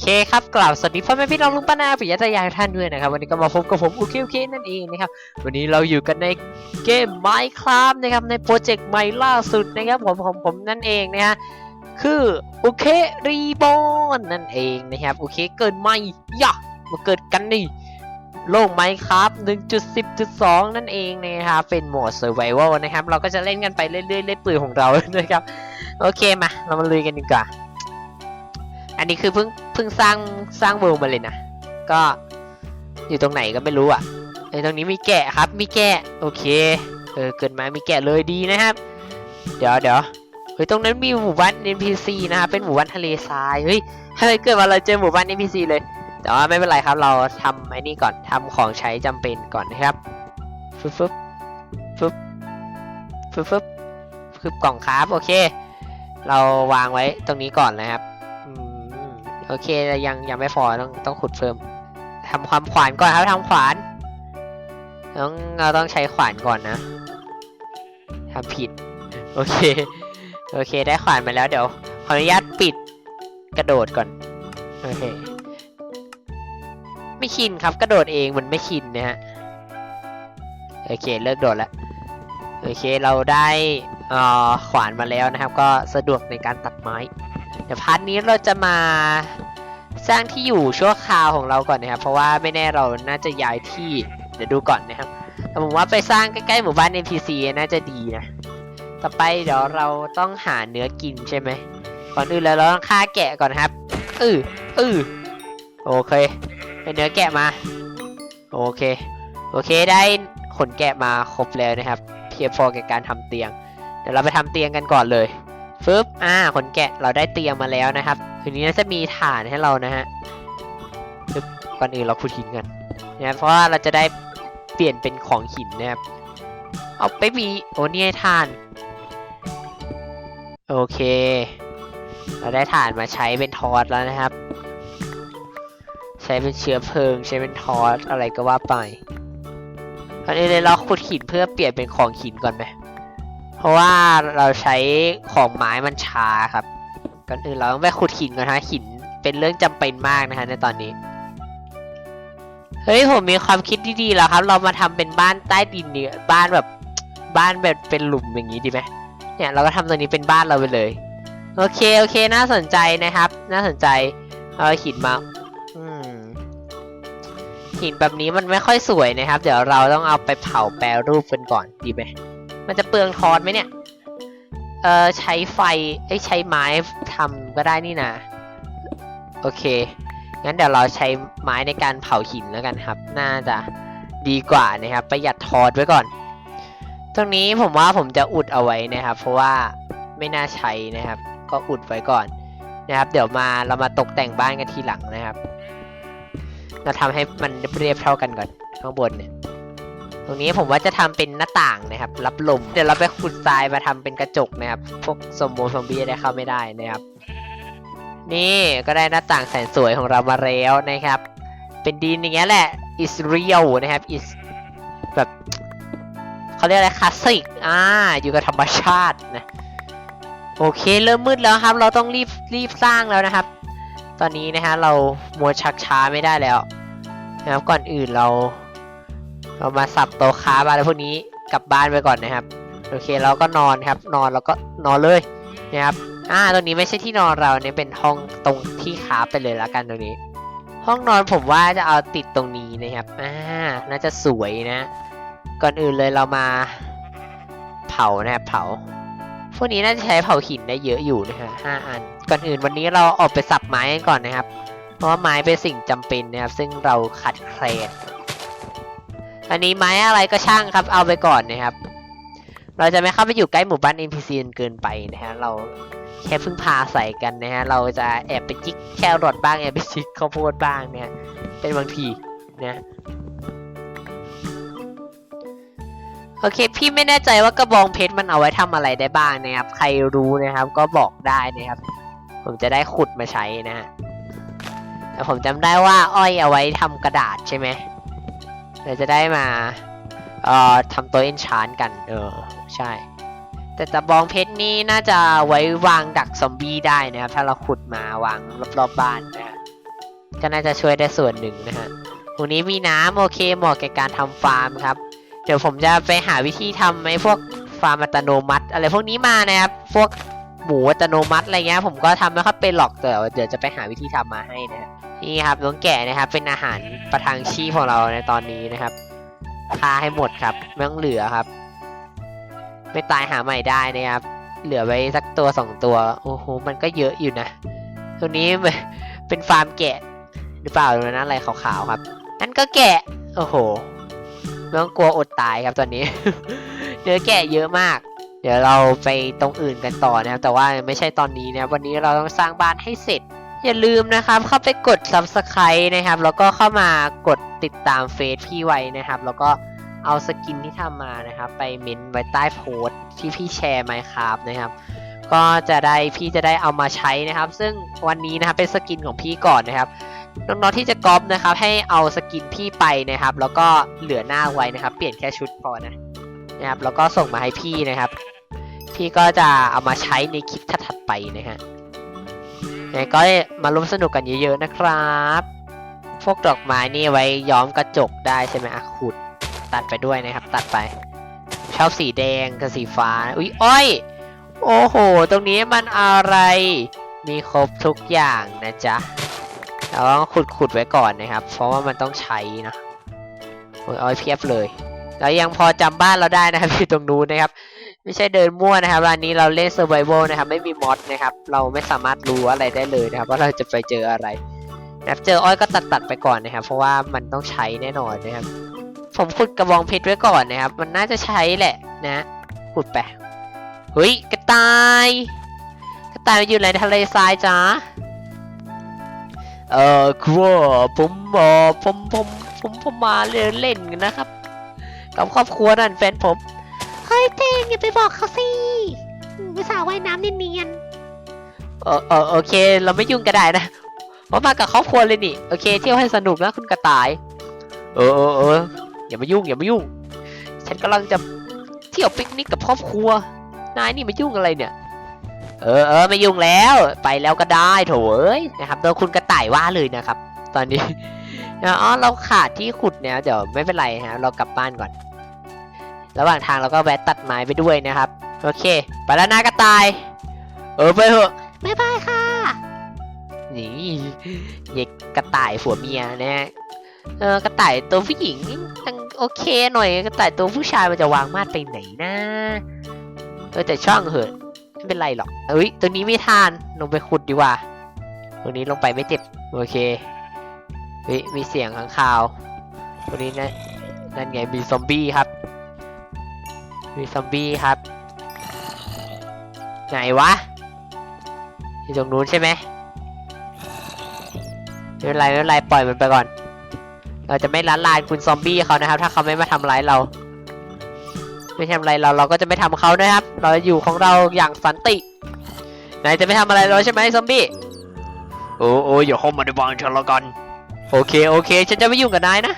เคครับกล่าวสวัสดีพ่อแม่พี่น้องลุงป้านาปิยะตายายท่านด้วยนะครับวันนี้ก็มาพบกับผมอุเคอุเคนั่นเองนะครับวันนี้เราอยู่กันในเกม Minecraft นะครับในโปรเจกต์ใหม่ล่าสุดนะครับผมของผมนั่นเองนะฮะคืออุเครีบอนนั่นเองนะครับอุเคเกิดใหม่ยะมาเกิดกันนี่โลก Minecraft 1.10.2 นั่นเองนะครับเป็นโหมด Survival นะครับ เราก็จะเล่นกันไปเรื่อยๆเล่นปืนของเรานะครับ โอเคมา เรามาลุยกันดีกว่า อันนี้คือเพิ่งเพิ่งสร้างสร้างเวิลด์มาเลยนะ ก็อยู่ตรงไหนก็ไม่รู้อะเออตรงนี้มีแกะครับ มีแกะ โอเค เออ เกิดมา มีแกะเลยดีนะครับ เดี๋ยวเดี๋ยวเฮ้ย ตรงนั้นมีหมู่บ้าน NPC นะครับ เป็นหมู่บ้านทะเลทราย เฮ้ยทำไมเกิดมาเราเจอหมู่บ้าน NPC เลย แต่ว่าไม่เป็นไรครับ เราทำไอ้นี่ก่อนทำของใช้จำเป็นก่อนนะครับ ฟึบฟึบฟึบฟึบฟึบฟึบกล่องครับ โอเค เราวางไว้ตรงนี้ก่อนนะครับ โอเคแต่ยังยังไม่พอต้องต้องขุดเพิ่มทำความขวานก่อนครับทำขวานต้องเราต้องใช้ขวานก่อนนะทำผิด โอเค โอเคได้ขวานมาแล้วเดี๋ยว ขออนุญาตปิดกระโดดก่อน โอเค ไม่ชินครับ กระโดดเองมันไม่ชินนะฮะ โอเคเลิกโดดแล้ว โอเคเราได้อ่อขวานมาแล้วนะครับ ก็สะดวกในการตัดไม้ เดี๋ยวพาร์ทนี้เราจะมาสร้างที่อยู่ชั่วคราวของเราก่อนนะครับ เพราะว่าไม่แน่เราน่าจะย้ายที่ เดี๋ยวดูก่อนนะครับแต่ผมว่าไปสร้างใกล้ๆหมู่บ้าน NPC น่าจะดีนะ ต่อไปเดี๋ยวเราต้องหาเนื้อกินใช่ไหม ก่อนอื่นเลยเราต้องฆ่าแกะก่อนครับอืออือโอเคได้เนื้อแกะมา โอเค โอเคได้ขนแกะมาครบแล้วนะครับ เพียงพอแก่การทำเตียง เดี๋ยวเราไปทำเตียงกันก่อนเลย ฟึบอ่าขนแกะเราได้เตียงมาแล้วนะครับทีนี้น่าจะมีฐานให้เรานะฮะฟึบก่อนอื่นเราขุดหินกันนะเพราะว่าเราจะได้เปลี่ยนเป็นของหินนะครับเอาไปมีโอ้นี่ฐานโอเค เราได้ฐานมาใช้เป็นทอสแล้วนะครับ ใช้เป็นเชื้อเพลิง ใช้เป็นทอสอะไรก็ว่าไปตอนนี้เลยเราขุดหินเพื่อเปลี่ยนเป็นของหินก่อนไหม เพราะว่าเราใช้ของไม้มันช้าครับก่อนอื่นเราต้องไปขุดหินก่อนฮะหินเป็นเรื่องจำเป็นมากนะฮะในตอนนี้ เฮ้ยผมมีความคิดดีๆแล้วครับ เรามาทำเป็นบ้านใต้ดินเนี่ยบ้านแบบบ้านแบบเป็นหลุมอย่างนี้ดีไหมเนี่ยเราก็ทำตัวนี้เป็นบ้านเราไปเลย โอเคโอเค น่าสนใจนะครับ น่าสนใจเอาหินมาหินแบบนี้มันไม่ค่อยสวยนะครับ เดี๋ยวเราต้องเอาไปเผาแปรรูปกันก่อนดีไหม มันจะเปลืองทอสไหมเนี่ย เออใช้ไฟไอ้ใช้ไม้ทำก็ได้นี่นะ โอเค งั้นเดี๋ยวเราใช้ไม้ในการเผาหินแล้วกันครับ น่าจะดีกว่านะครับ ประหยัดทอสไว้ก่อน ตรงนี้ผมว่าผมจะอุดเอาไว้นะครับ เพราะว่าไม่น่าใช้นะครับ ก็อุดไว้ก่อนนะครับ เดี๋ยวมาเรามาตกแต่งบ้านกันทีหลังนะครับ เราทำให้มันเรียบเท่ากันก่อนข้างบนเนี่ย ตรงนี้ผมว่าจะทำเป็นหน้าต่างนะครับ รับลม เดี๋ยวเราไปขุดทรายมาทำเป็นกระจกนะครับ พวกสมบูรณ์ซอมบี้ได้เข้าไม่ได้นะครับ นี่ก็ได้หน้าต่างแสนสวยของเรามาแล้วนะครับ เป็นดินอย่างเงี้ยแหละ is real นะครับ is แบบเขาเรียกอะไรคลาสสิกอ่าอยู่กับธรรมชาตินะโอเคเริ่มมืดแล้วครับ เราต้องรีบรีบสร้างแล้วนะครับ ตอนนี้นะฮะเรามัวชักช้าไม่ได้แล้วนะครับก่อนอื่นเรา เรามาสับโตะค้าอะไรพวกนี้กลับบ้านไปก่อนนะครับ โอเคเราก็นอนครับ นอนแล้วก็นอนเลยนะครับอ่าตรงนี้ไม่ใช่ที่นอนเราเนี่ยเป็นห้องตรงที่ค้าไปเลยละกันตรงนี้ ห้องนอนผมว่าจะเอาติดตรงนี้นะครับอ่าน่าจะสวยนะ ก่อนอื่นเลยเรามาเผานะครับเผาพวกนี้น่าจะใช้เผาหินได้เยอะอยู่นะฮะห้าอัน ก่อนอื่นวันนี้เราออกไปสับไม้กันก่อนนะครับ เพราะว่าไม้เป็นสิ่งจำเป็นนะครับ ซึ่งเราขัดแคลน อันนี้ไม้อะไรก็ช่างครับ เอาไปก่อนนะครับ เราจะไม่เข้าไปอยู่ใกล้หมู่บ้าน NPC จนเกินไปนะฮะ เราแค่พึ่งพาใส่กันนะฮะ เราจะแอบไปจิกแครอทบ้าง แอบไปจิกข้าวโพดบ้างเนี่ย เป็นบางทีนะโอเค พี่ไม่แน่ใจว่ากระบองเพชรมันเอาไว้ทำอะไรได้บ้างนะครับ ใครรู้นะครับ ก็บอกได้นะครับ ผมจะได้ขุดมาใช้นะฮะแต่ผมจำได้ว่าอ้อยเอาไว้ทำกระดาษใช่ไหม เดี๋ยวจะได้มา เอ่อทำตัวเอนชานกัน เออ ใช่ แต่ตะบองเพชรนี่น่าจะไว้วางดักซอมบี้ได้นะครับ ถ้าเราขุดมาวางรอบๆบ้านนะฮะ ก็น่าจะช่วยได้ส่วนหนึ่งนะฮะตรงนี้มีน้ำโอเคเหมาะแก่การทำฟาร์มครับ เดี๋ยวผมจะไปหาวิธีทำไอ้พวกฟาร์มอัตโนมัติ อะไรพวกนี้มานะครับ พวก หมูอัตโนมัติอะไรเงี้ยผมก็ทำไม่ค่อยเป็นหรอกแต่เดี๋ยวจะไปหาวิธีทำมาให้นะฮะนี่ครับน้องแก่นะครับเป็นอาหารประทังชีพของเราในตอนนี้นะครับฆ่าให้หมดครับไม่ต้องเหลือครับ ไม่ตายหาใหม่ได้นะครับ เหลือไว้สักตัวสองตัวโอ้โหมันก็เยอะอยู่นะตรงนี้เป็นฟาร์มแกะหรือเปล่าตรงนั้นอะไรขาวๆครับนั่นก็แกะ โอ้โหไม่ต้องกลัวอดตายครับตอนนี้เนื้อแกะเยอะมาก เดี๋ยวเราไปตรงอื่นกันต่อนะครับ แต่ว่าไม่ใช่ตอนนี้นะวันนี้เราต้องสร้างบ้านให้เสร็จ อย่าลืมนะครับ เข้าไปกด subscribe นะครับ แล้วก็เข้ามากดติดตามเฟซพี่ไว้นะครับ แล้วก็เอาสกินที่ทำมานะครับ ไปเม้นไว้ใต้โพสต์ที่พี่แชร์ไมครับนะครับ ก็จะได้พี่จะได้เอามาใช้นะครับ ซึ่งวันนี้นะครับเป็นสกินของพี่ก่อนนะครับน้องๆที่จะก๊อปนะครับ ให้เอาสกินพี่ไปนะครับ แล้วก็เหลือหน้าไว้นะครับ เปลี่ยนแค่ชุดพอนะนะครับ แล้วก็ส่งมาให้พี่นะครับ พี่ก็จะเอามาใช้ในคลิปถัดๆไปนะฮะยังไงก็มาร่วมสนุกกันเยอะๆนะครับ พวกดอกไม้นี่ไว้ย้อมกระจกได้ใช่ไหมอะขุดตัดไปด้วยนะครับ ตัดไป ชอบสีแดงกับสีฟ้า อุ้ยอ้อย โอ้โห ตรงนี้มันอะไร มีครบทุกอย่างนะจ๊ะเราต้องขุดขุดไว้ก่อนนะครับ เพราะว่ามันต้องใช้นะโอ้ยอ้อยเพียบเลย แล้วยังพอจำบ้านเราได้นะครับอยู่ตรงนู้นนะครับ ไม่ใช่เดินมั่วนะครับวันนี้เราเล่น survival นะครับ ไม่มีมอดนะครับ เราไม่สามารถรู้อะไรได้เลยนะครับ ว่าเราจะไปเจออะไรนะครับเจออ้อยก็ตัดตัดๆไปก่อนนะครับ เพราะว่ามันต้องใช้แน่นอนนะครับ ผมขุดกระบองเพชรไว้ก่อนนะครับ มันน่าจะใช้แหละนะขุดไปเฮ้ยกระต่ายกระต่ายมันอยู่ในทะเลทรายจ้าเออครับผมเออผมผมผมผมมาเล่นเล่นกันนะครับ กับครอบครัวนั่นแฟนผม เฮ้ยเตงอย่าไปบอกเขาสิภาษาห์ว่ายน้ำเนียนเออเออโอเค เราไม่ยุ่งก็ได้นะเพราะมากับครอบครัวเลยนี่ โอเค เที่ยวให้สนุกนะคุณกระต่าย เออเออเอออย่ามายุ่งอย่ามายุ่ง ฉันกำลังจะเที่ยวปิกนิกกับครอบครัว นายนี่มายุ่งอะไรเนี่ย เออเออไม่ยุ่งแล้ว ไปแล้วก็ได้โถเอ้ยนะครับโดนคุณกระต่ายว่าเลยนะครับ ตอนนี้อ๋อเราขาดที่ขุดเนี่ยเดี๋ยวไม่เป็นไรฮะเรากลับบ้านก่อน ระหว่างทางเราก็แวะตัดไม้ไปด้วยนะครับ โอเค ไปแล้วนะกระต่าย เออไปเถอะๆบ๊ายบายค่ะ นี่เด็กกระต่ายผัวเมียนะฮะ เออกระต่ายตัวผู้หญิงยังโอเคหน่อย กระต่ายตัวผู้ชายมันจะวางมาดไปไหนนะเออแต่ช่างเหอะไม่เป็นไรหรอกเอ้ยตรงนี้ไม่ทานลงไปขุดดีกว่า ตรงนี้ลงไปไม่เจ็บ โอเคเฮ้ยมีเสียงข้างคาว ตรงนี้นะนั่นไงมีซอมบี้ครับ มีซอมบี้ครับ ไหนวะอยู่ตรงนู้นใช่ไหมไม่เป็นไรไม่เป็นไรปล่อยมันไปก่อน เราจะไม่ละลานคุณซอมบี้เขานะครับ ถ้าเขาไม่มาทำร้ายเรา ไม่ทำอะไรเราเราก็จะไม่ทำเขานะครับ เราจะอยู่ของเราอย่างสันตินายจะไม่ทำอะไรเราใช่ไหมซอมบี้โอ้โอ้อย่าเข้ามาในบ้านฉันละกัน โอเคโอเค ฉันจะไม่ยุ่งกับนายนะ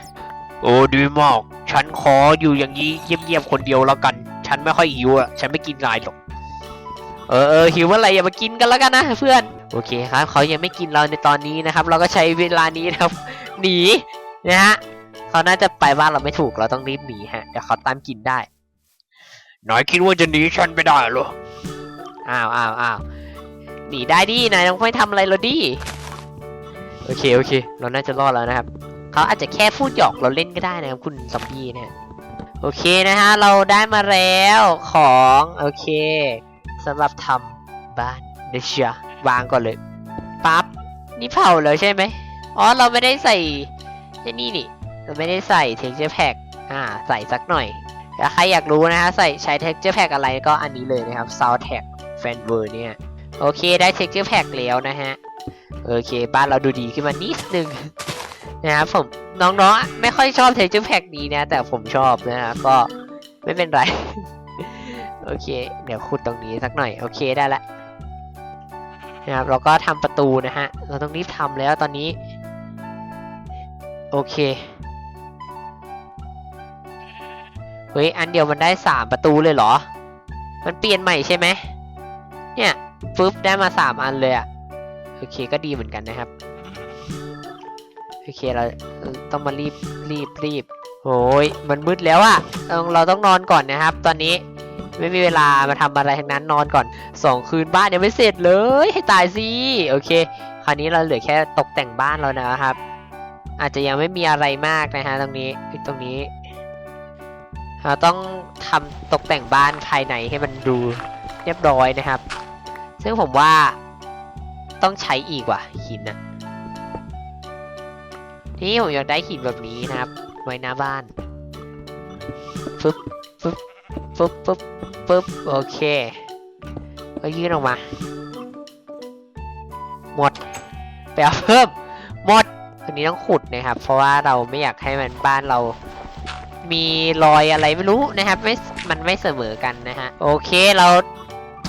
โอ้ดีมาก ฉันขออยู่อย่างนี้เงียบๆคนเดียวแล้วกัน ฉันไม่ค่อยหิวอะ ฉันไม่กินนายหรอก เออเออหิวเมื่อไหร่อย่ามากินกันแล้วกันนะเพื่อน โอเคครับเขายังไม่กินเราในตอนนี้นะครับ เราก็ใช้เวลานี้นะครับ หนีนะฮะเขาน่าจะไปบ้านเราไม่ถูกเราต้องรีบหนีฮะเดี๋ยวเขาตามกินได้นายคิดว่าจะหนีฉันไปได้เหรอ อ้าวอ้าวอ้าวหนีได้ดินายต้องไม่ทำอะไรเราดิ โอเคโอเค เราน่าจะรอดแล้วนะครับ เขาอาจจะแค่พูดหยอกเราเล่นก็ได้นะครับคุณซอมบี้นะฮะโอเคนะฮะเราได้มาแล้วของโอเคสำหรับทำบ้านเดชะวางก่อนเลยปั๊บนี่เผาแล้วใช่ไหมอ๋อเราไม่ได้ใส่ไอ้นี่นี่เราไม่ได้ใส่ texture pack อ่าใส่สักหน่อยถ้าใครอยากรู้นะฮะใส่ใช้ texture pack อะไรก็อันนี้เลยนะครับ sound tag fan w o r เนี่ยโอเคได้ texture pack แล้วนะฮะโอเคบ้านเราดูดีขึ้นมานิดนึง นะครับผมน้องๆ ไม่ค่อยชอบเท x t อร์แพ็กนี้นะ แต่ผมชอบนะฮะก็ไม่เป็นไร โอเค เดี๋ยวขุดตรงนี้สักหน่อย โอเคได้ละนะครับเราก็ทำประตูนะฮะ เราต้องรีบทำแล้วตอนนี้ โอเคเฮ้ยอันเดียวมันได้สามประตูเลยเหรอ มันเปลี่ยนใหม่ใช่ไหมเนี่ยปุ๊บได้มาสามอันเลยอะโอเคก็ดีเหมือนกันนะครับ โอเคเราต้องมารีบรีบรีบโอ้ยมันมืดแล้วอะเราต้องนอนก่อนนะครับ ตอนนี้ไม่มีเวลามาทำอะไรทั้งนั้นนอนก่อนสองคืนบ้านยังไม่เสร็จเลยให้ตายสิโอเค คราวนี้เราเหลือแค่ตกแต่งบ้านแล้วนะครับ อาจจะยังไม่มีอะไรมากนะฮะตรงนี้ตรงนี้เราต้องทำตกแต่งบ้านภายในให้มันดูเรียบร้อยนะครับ ซึ่งผมว่าต้องใช้อีกว่ะหินนะ ทีนี้ผมอยากได้หินแบบนี้นะครับ ไว้หน้าบ้านฟึบฟึบฟึบฟึบฟึบโอเคก็ยื่นออกมา หมดไปเอาเพิ่มหมดอันนี้ต้องขุดนะครับ เพราะว่าเราไม่อยากให้มันบ้านเรา มีรอยอะไรไม่รู้นะครับไม่มันไม่เสมอกันนะฮะโอเคเรา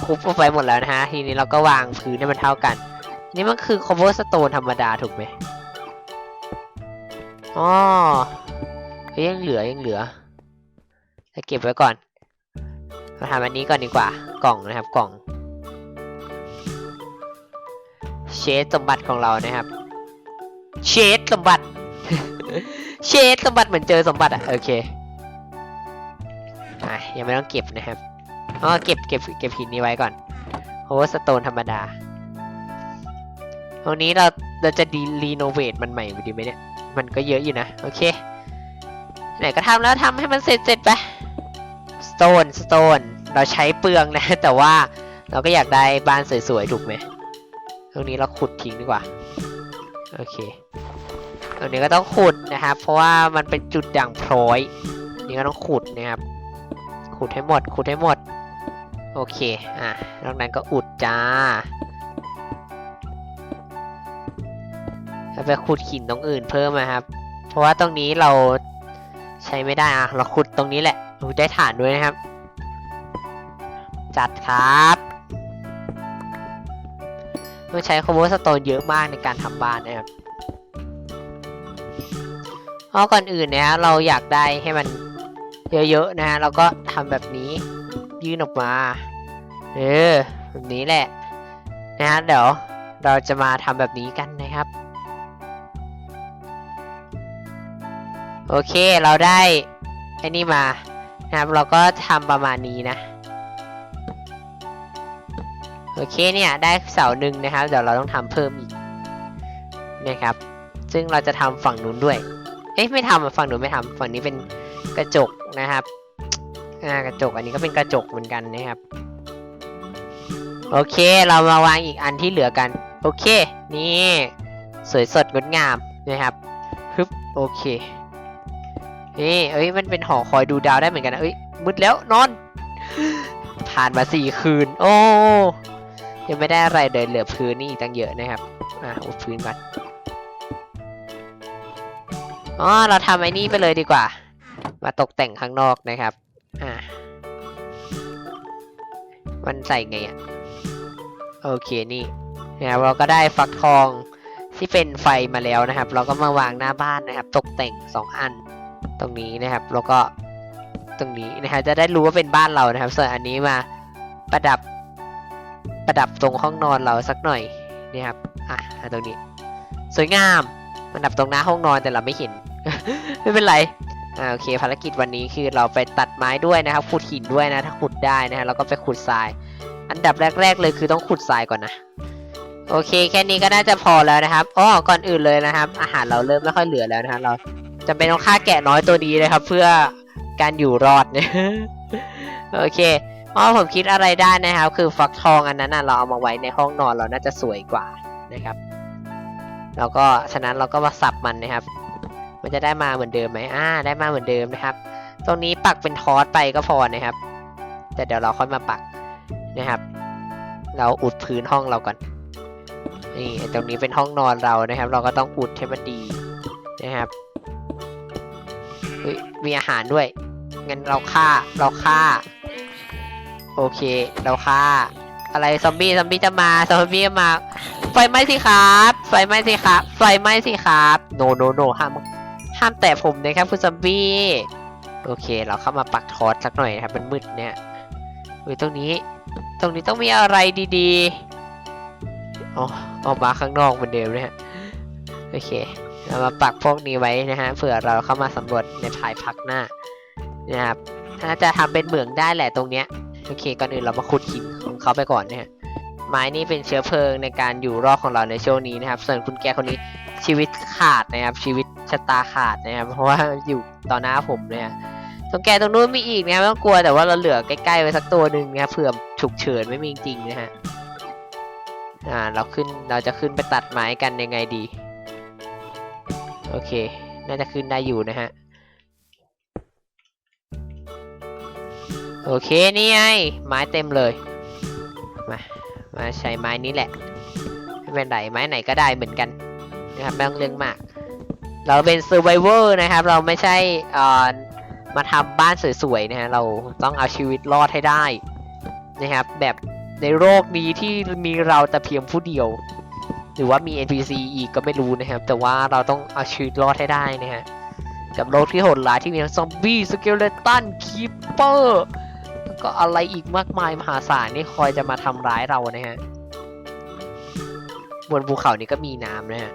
ทุบออกไปหมดแล้วนะฮะทีนี้เราก็วางพื้นให้มันเท่ากัน นี่มันคือ cobblestone ธรรมดาถูกไหม อ๋อยังเหลือยังเหลือจะเก็บไว้ก่อน มาทำอันนี้ก่อนดีกว่า กล่องนะครับกล่อง เชดสมบัติของเรานะครับ เชดสมบัติ เชดสมบัติเหมือนเจอสมบัติอะโอเคอะยังไม่ต้องเก็บนะครับอ๋อเก็บเก็บเก็บหินนี้ไว้ก่อนเพราะว่าสโตนธรรมดาตรงนี้เราเราจะดีรีโนเวทมันใหม่ดีไหมเนี่ย มันก็เยอะอยู่นะ โอเค ไหนก็ทำแล้วทำให้มันเสร็จเสร็จไปสโตนสโตนเราใช้เปลืองนะ แต่ว่าเราก็อยากได้บ้านสวยๆถูกไหมตรงนี้เราขุดทิ้งดีกว่า โอเคตรงนี้ก็ต้องขุดนะครับ เพราะว่ามันเป็นจุดด่างพร้อย นี่ก็ต้องขุดนะครับ ขุดให้หมด ขุดให้หมด โอเค อะนอกนั้นก็อุดจ้า แล้วไปขุดหินตรงอื่นเพิ่มนะครับ เพราะว่าตรงนี้เราใช้ไม่ได้อะเราขุดตรงนี้แหละเราได้ฐานด้วยนะครับ จัดครับต้องใช้คอมโบสโตนเยอะมากในการทำบ้านนะครับเพราะก่อนอื่นนะฮะเราอยากได้ให้มันเยอะๆนะฮะเราก็ทำแบบนี้ยื่นออกมา เออแบบนี้แหละนะฮะเดี๋ยวเราจะมาทำแบบนี้กันนะครับ โอเคเราได้ไอ้นี่มานะครับเราก็ทำประมาณนี้นะโอเคเนี่ยได้เสาหนึ่งนะครับเดี๋ยวเราต้องทำเพิ่มอีกนะครับ ซึ่งเราจะทำฝั่งนู้นด้วย เอ๊ะไม่ทำฝั่งนู้นไม่ทำฝั่งนี้เป็นกระจกนะครับอ่ากระจกอันนี้ก็เป็นกระจกเหมือนกันนะครับ โอเคเรามาวางอีกอันที่เหลือกัน โอเค นี่ สวยสดงดงามนะครับฮึบโอเค นี่เอ้ยมันเป็นหอคอยดูดาวได้เหมือนกันนะเอ้ยมืดแล้วนอน ผ่านมาสี่คืน โอ้ยังไม่ได้อะไรเลยเหลือพื้นนี่ตั้งเยอะนะครับอะอุดพื้นก่อนอ๋อเราทำไอ้นี่ไปเลยดีกว่า มาตกแต่งข้างนอกนะครับอ่ามันใส่ไงอะโอเคนี่นะครับเราก็ได้ฟักทองที่เป็นไฟมาแล้วนะครับ เราก็มาวางหน้าบ้านนะครับ ตกแต่งสองอัน ตรงนี้นะครับ แล้วก็ตรงนี้นะครับจะได้รู้ว่าเป็นบ้านเรานะครับ ส่วนอันนี้มาประดับประดับตรงห้องนอนเราสักหน่อยนี่ครับอะตรงนี้ สวยงามมันดับตรงหน้าห้องนอนแต่เราไม่เห็น ไม่เป็นไรอ่าโอเค ภารกิจวันนี้คือเราไปตัดไม้ด้วยนะครับขุดหินด้วยนะถ้าขุดได้นะฮะแล้วก็ไปขุดทราย อันดับแรก ๆ เลยคือต้องขุดทรายก่อนนะโอเค แค่นี้ก็น่าจะพอแล้วนะครับอ๋อก่อนอื่นเลยนะครับ อาหารเราเริ่มไม่ค่อยเหลือแล้วนะครับเรา จำเป็นต้องฆ่าแกะน้อยตัวนี้นะครับ เพื่อการอยู่รอดเนี่ยโอเคเอ๋อผมคิดอะไรได้นะครับ คือฟักทองอันนั้นนะเราเอามาไว้ในห้องนอนเราน่าจะสวยกว่านะครับ แล้วก็ฉะนั้นเราก็มาสับมันนะครับ มันจะได้มาเหมือนเดิมไหมอ่า ได้มาเหมือนเดิมนะครับ ตรงนี้ปักเป็นทอสไปก็พอนะครับ แต่เดี๋ยวเราค่อยมาปักนะครับ เราอุดพื้นห้องเราก่อนนี่ตรงนี้เป็นห้องนอนเรานะครับ เราก็ต้องอุดให้มันดีนะครับ เฮ้ยมีอาหารด้วย งั้นเราฆ่า เราฆ่า โอเค เราฆ่า อะไรซอมบี้ ซอมบี้จะมา ซอมบี้มา ไฟไหม้สิครับ ไฟไหม้สิครับ ไฟไหม้สิครับ โนโนโนห้าม ห้ามแตะผมนะครับคุณซอมบี้ โอเค เราเข้ามาปักทอสสักหน่อยนะครับ มันมืดเนี่ยเฮ้ยตรงนี้ ตรงนี้ต้องมีอะไรดีๆอ๋อออกมาข้างนอกเหมือนเดิมนะฮะโอเค เรามาปักพวกนี้ไว้นะฮะเผื่อเราเข้ามาสำรวจในภายพักหน้านะครับถ้าจะทำเป็นเหมืองได้แหละตรงเนี้ยโอเคก่อนอื่นเรามาขุดหินของเขาไปก่อนนะฮะไม้นี่เป็นเชื้อเพลิงในการอยู่รอดของเราในช่วงนี้นะครับ ส่วนคุณแกคนนี้ชีวิตขาดนะครับ ชีวิตชะตาขาดนะครับ เพราะว่าอยู่ต่อหน้าผมเนี่ยตรงแกตรงนู้นมีอีกนะไม่ต้องกลัวแต่ว่าเราเหลือใกล้ๆไว้สักตัวหนึ่งนะครับเผื่อฉุกเฉินไม่มีจริงๆนะฮะอ่าเราขึ้นเราจะขึ้นไปตัดไม้กันยังไงดี โอเค น่าจะขึ้นได้อยู่นะฮะ โอเค นี่ไง ไม้เต็มเลย มา มาใช้ไม้นี้แหละ ไม่เป็นไรไม้ไหนก็ได้เหมือนกันนะครับไม่ต้องเรื่องมาก เราเป็น survivor นะครับ เราไม่ใช่เอ่อมาทำบ้านสวยๆนะฮะ เราต้องเอาชีวิตรอดให้ได้นะครับ แบบในโลกนี้ที่มีเราแต่เพียงผู้เดียว หรือว่ามี NPC อีกก็ไม่รู้นะครับ แต่ว่าเราต้องเอาชีวิตรอดให้ได้นะฮะกับโลกที่โหดร้ายที่มีทั้งซอมบี้สเกลเลตันคีปเปอร์แล้วก็อะไรอีกมากมายมหาศาลนี่คอยจะมาทำร้ายเรานะฮะบนภูเขานี้ก็มีน้ำนะฮะ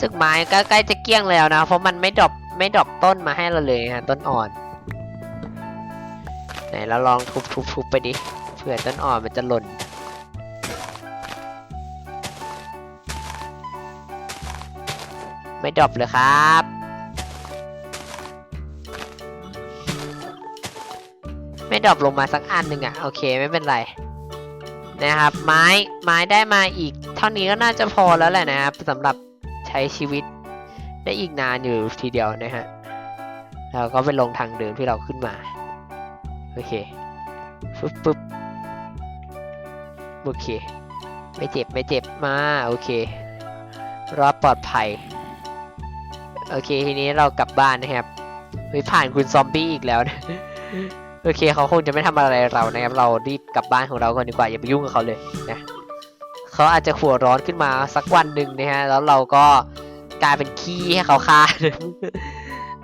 สึกไม้ก็ใกล้จะเกี้ยงแล้วนะ เพราะมันไม่ดรอปไม่ดรอปต้นมาให้เราเลยฮะต้นอ่อน เราลองทุบๆๆไปดิเผื่อต้นอ่อนมันจะหล่นไม่ดรอปเลยครับ ไม่ดรอปลงมาสักอันหนึ่งอะโอเคไม่เป็นไรนะครับ ไม้ไม้ได้มาอีก เท่านี้ก็น่าจะพอแล้วแหละนะครับสำหรับใช้ชีวิตได้อีกนานอยู่ทีเดียวนะฮะเราก็ไปลงทางเดิมที่เราขึ้นมา โอเคปึ๊บปึ๊บโอเค ไม่เจ็บ ไม่เจ็บ มา โอเค รอดปลอดภัย โอเค ทีนี้เรากลับบ้านนะครับเฮ้ยผ่านคุณซอมบี้อีกแล้วนะโอเคเขาคงจะไม่ทำอะไรเรานะครับ เรารีบกลับบ้านของเราก่อนดีกว่าอย่าไปยุ่งกับเขาเลยนะเขาอาจจะหัวร้อนขึ้นมาสักวันหนึ่งนะฮะแล้วเราก็กลายเป็นขี้ให้เขาฆ่า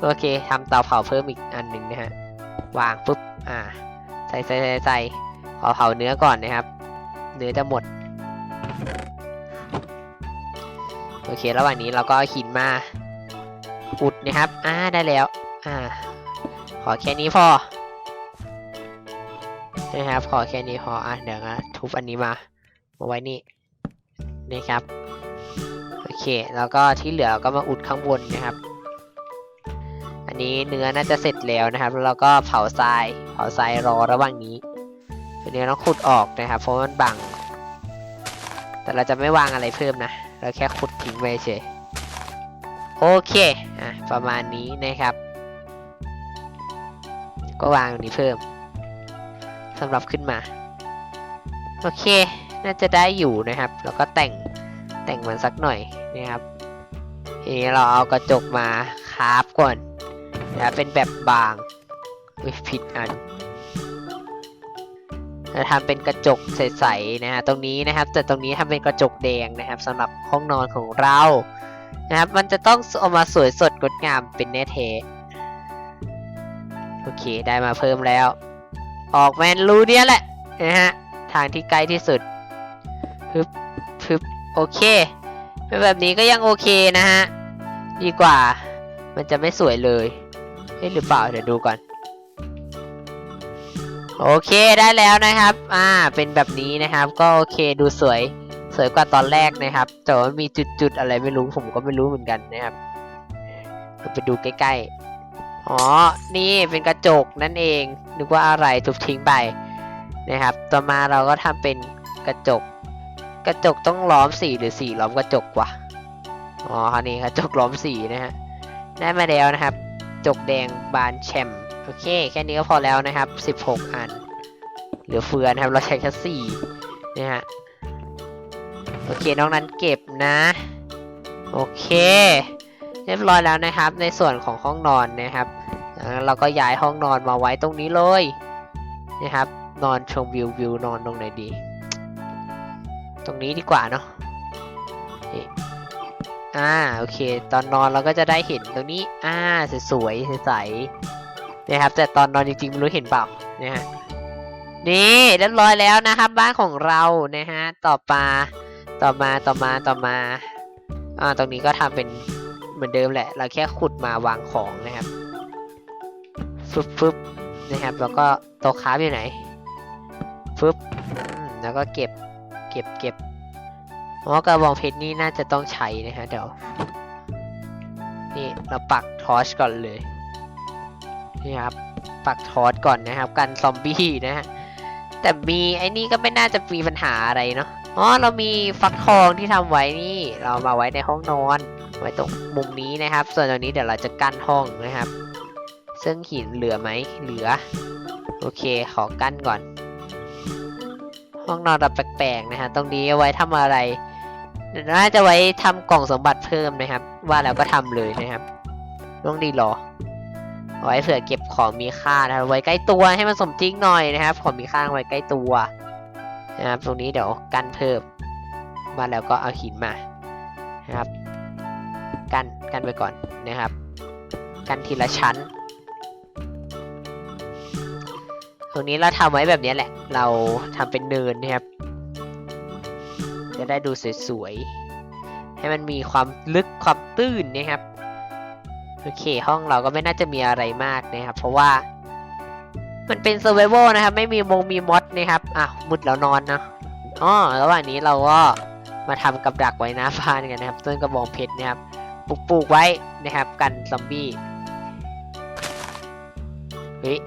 โอเคทำเตาเผาเพิ่มอีกอันหนึ่งนะฮะวางปุ๊บ อ่าใส่ใส่ใส่ใส่ขอเผาเนื้อก่อนนะครับ เนื้อจะหมด โอเค ระหว่างนี้เราก็หินมา อุดนะครับ อ่า ได้แล้ว อ่า ขอแค่นี้พอ นะครับ ขอแค่นี้พอ อะ เดี๋ยวนะทุบอันนี้มา มาไว้นี่นี่ครับ โอเค แล้วก็ที่เหลือก็มาอุดข้างบนนะครับ นี้เนื้อน่าจะเสร็จแล้วนะครับ แล้วเราก็เผาทราย เผาทรายรอระหว่างนี้อันนี้ต้องขุดออกนะครับ เพราะมันบัง แต่เราจะไม่วางอะไรเพิ่มนะ เราแค่ขุดทิ้งไว้เฉย โอเค อะ ประมาณนี้นะครับ ก็วางตรงนี้เพิ่มสำหรับขึ้นมา โอเค น่าจะได้อยู่นะครับ แล้วก็แต่ง แต่งมันสักหน่อยนะครับทีนี้เราเอากระจกมาคราฟก่อน นะเป็นแบบบางอุ๊ยผิดอันจะทำเป็นกระจกใสๆนะฮะตรงนี้นะครับ แต่ตรงนี้ทำเป็นกระจกแดงนะครับสำหรับห้องนอนของเรานะครับ มันจะต้องออกมาสวยสดงดงามเป็นแน่เทโอเคได้มาเพิ่มแล้ว ออกแมนรูเนี่ยแหละนะฮะทางที่ใกล้ที่สุดฮึบฮึบโอเคเป็นแบบนี้ก็ยังโอเคนะฮะดีกว่ามันจะไม่สวยเลย เฮ้ยหรือเปล่าเดี๋ยวดูก่อน โอเคได้แล้วนะครับ อ่า เป็นแบบนี้นะครับ ก็โอเคดูสวย สวยกว่าตอนแรกนะครับ แต่ว่ามีจุดๆอะไรไม่รู้ผมก็ไม่รู้เหมือนกันนะครับไปดูใกล้ๆ อ๋อ นี่เป็นกระจกนั่นเอง นึกว่าอะไรทุบทิ้งไปนะครับ ต่อมาเราก็ทำเป็นกระจก กระจกต้องล้อมสีหรือสีล้อมกระจกวะ อ๋อคันนี้กระจกล้อมสีนะฮะ ได้มาแล้วนะครับ จกแดงบานแชมโอเค แค่นี้ก็พอแล้วนะครับ 16 อัน เหลือเฟือนะครับ เราใช้แค่สี่นะฮะ โอเค น้อกนั้นเก็บนะ โอเค เรียบร้อยแล้วนะครับ ในส่วนของห้องนอนนะครับ เราก็ย้ายห้องนอนมาไว้ตรงนี้เลยนะครับ นอนชมวิววิวนอนตรงไหนดี ตรงนี้ดีกว่าเนาะ อ่าโอเค ตอนนอนเราก็จะได้เห็นตรงนี้อ่าสวยๆใสๆนะครับ แต่ตอนนอนจริงๆไม่รู้เห็นเปล่านะฮะนี่เรียบร้อยแล้วนะครับ บ้านของเรานะฮะต่อมาต่อมาต่อมาต่อมาอ่าตรงนี้ก็ทำเป็นเหมือนเดิมแหละ เราแค่ขุดมาวางของนะครับฟึบฟึบนะครับแล้วก็โต๊ะค้าอยู่ไหนฟึบแล้วก็เก็บเก็บเก็บ เพราะกระบองเพชรนี่น่าจะต้องใช้นะฮะเดี๋ยว นี่เราปักทอร์ชก่อนเลย นี่ครับ ปักทอร์ชก่อนนะครับ กันซอมบี้นะฮะ แต่มีไอ้นี่ก็ไม่น่าจะมีปัญหาอะไรเนาะ อ๋อเรามีฟักทองที่ทำไว้นี่ เรามาไว้ในห้องนอน ไว้ตรงมุมนี้นะครับ ส่วนตรงนี้เดี๋ยวเราจะกั้นห้องนะครับ ซึ่งหินเหลือไหมเหลือ โอเค ขอกั้นก่อนห้องนอนเราแปลกๆนะฮะ ตรงนี้เอาไว้ทำอะไร น่าจะไว้ทำกล่องสมบัติเพิ่มนะครับ ว่าแล้วก็ทำเลยนะครับต้องดีรอไว้เผื่อเก็บของมีค่านะครับไว้ใกล้ตัวให้มันสมจริงหน่อยนะครับ ของมีค่าไว้ใกล้ตัวนะครับ ตรงนี้เดี๋ยวกันเพิ่มมาแล้วก็เอาหินมานะครับ กันกันไปก่อนนะครับ กันทีละชั้น ตรงนี้เราทำไว้แบบนี้แหละ เราทำเป็นเนินนะครับ จะได้ดูสวยๆ ให้มันมีความลึกความตื้นนะครับ โอเค ห้องเราก็ไม่น่าจะมีอะไรมากนะครับ เพราะว่า มันเป็น s u r v i v a l นะครับ ไม่มีมงมีมอดนะครับอะมุดแล้วนอนเนาะอ๋อระหว่างนี้เราก็มาทำกับดักไว้หน้าบ้านกันนะครับ ต้นกระบองเพชรนะครับปลูกปลูกไว้นะครับ กันซอมบี้เฮ้ย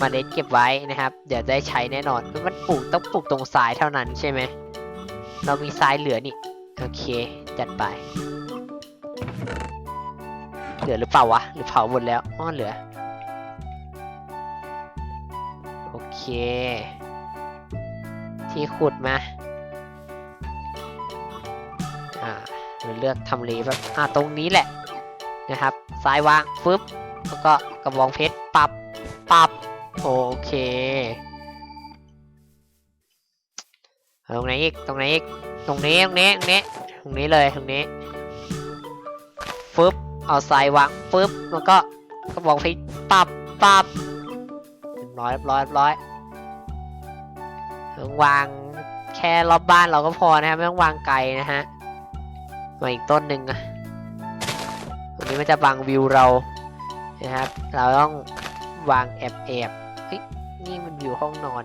มาเล็ดเก็บไว้นะครับ เดี๋ยวได้ใช้แน่นอนมันปลูกต้องปลูกตรงซ้ายเท่านั้นใช่ไหม เรามีซ้ายเหลือนี่ โอเค จัดไป เหลือหรือเปล่าวะ หรือเผาหมดแล้วอ้อเหลือ โอเค ที่ขุดมาอ่าเราเลือกทำเลแบบอ่าตรงนี้แหละนะครับซ้ายวางฟึบแล้วก็กระบองเพชรปับปับโอเค ตรงไหนอีก ตรงไหนอีก ตรงนี้ ตรงนี้ ตรงนี้ ตรงนี้เลย ตรงนี้ ฟึบ เอาทรายวางฟึบ แล้วก็กระบอกพชรปับปับเรียบร้อยเรียบร้อยเรียบร้อยวางแค่รอบบ้านเราก็พอนะครับไม่ต้องวางไกลนะฮะ มาอีกต้นหนึ่งอะตรงนี้มันจะบังวิวเรา นะครับ เราต้องวางแอบแอบเฮ้ยนี่มันวิวห้องนอน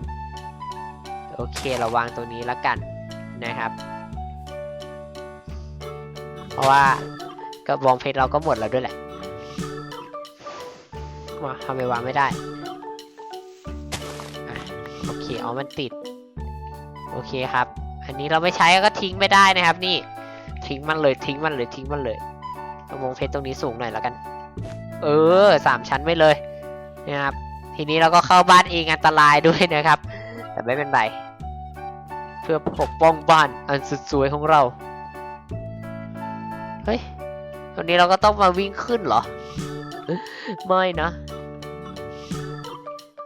โอเคเราวางตรงนี้แล้วกันนะครับ เพราะว่ากระบองเพชรเราก็หมดแล้วด้วยแหละมาทำไมวางไม่ได้โอเคเอ๋อมันติด โอเคครับ อันนี้เราไม่ใช้ก็ทิ้งไม่ได้นะครับ นี่ทิ้งมันเลยทิ้งมันเลยทิ้งมันเลยกระบองเพชรตรงนี้สูงหน่อยแล้วกัน เออสามชั้นไปเลยนะครับทีนี้เราก็เข้าบ้านเองอันตรายด้วยนะครับ แต่ไม่เป็นไร เพื่อปกป้องบ้านอันสุดสวยของเรา เฮ้ยตรงนี้เราก็ต้องมาวิ่งขึ้นเหรอ ไม่นะ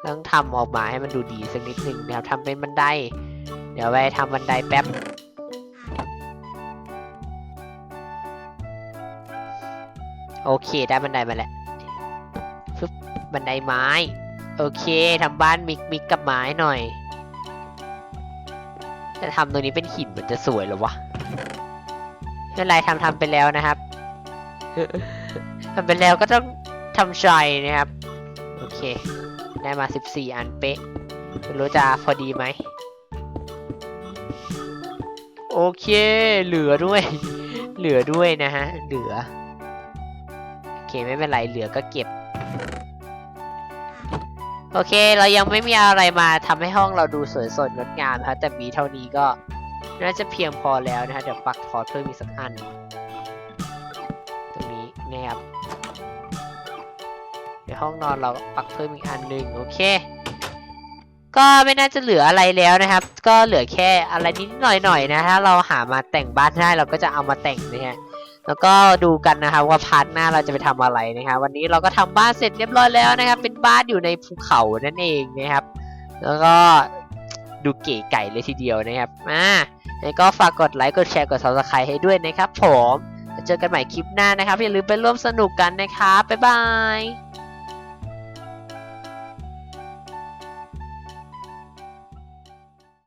ต้องทำออกมาให้มันดูดีสักนิดหนึ่งนะครับทำเป็นบันได เดี๋ยวไปทำบันไดแป๊บ โอเคได้บันไดมาแล้วฟึบบันไดไม้ โอเคทำบ้านมิกมิกกับไม้หน่อย จะทำตรงนี้เป็นหินมันจะสวยหรอวะไม่เป็นไรทำทำไปแล้วนะครับทำไปแล้วก็ต้องทำใจนะครับ โอเค ได้มา 14 อันเป๊ะไม่รู้จะพอดีไหม โอเค เหลือด้วย เหลือด้วยนะฮะ เหลือ โอเค ไม่เป็นไร เหลือก็เก็บ โอเค เรายังไม่มีอะไรมาทำให้ห้องเราดูสวยสดงดงามครับแต่มีเท่านี้ก็น่าจะเพียงพอแล้วนะฮะเดี๋ยวปักทอดเพิ่มอีกสักอัน ตรงนี้นะครับในห้องนอนเราปักเพิ่มอีกอันหนึ่งโอเค ก็ไม่น่าจะเหลืออะไรแล้วนะครับ ก็เหลือแค่อะไรนิดหน่อยๆนะถ้าเราหามาแต่งบ้านได้เราก็จะเอามาแต่งนะฮะ แล้วก็ดูกันนะครับว่าพาร์ทหน้าเราจะไปทำอะไรนะครับวันนี้เราก็ทำบ้านเสร็จเรียบร้อยแล้วนะครับ เป็นบ้านอยู่ในภูเขานั่นเองนะครับ แล้วก็ดูเก๋ไก่เลยทีเดียวนะครับอ่าแล้วก็ฝากกดไลค์กดแชร์กด subscribe ให้ด้วยนะครับ ผมเจอกันใหม่คลิปหน้านะครับอย่าลืมไปร่วมสนุกกันนะครับบ๊ายบาย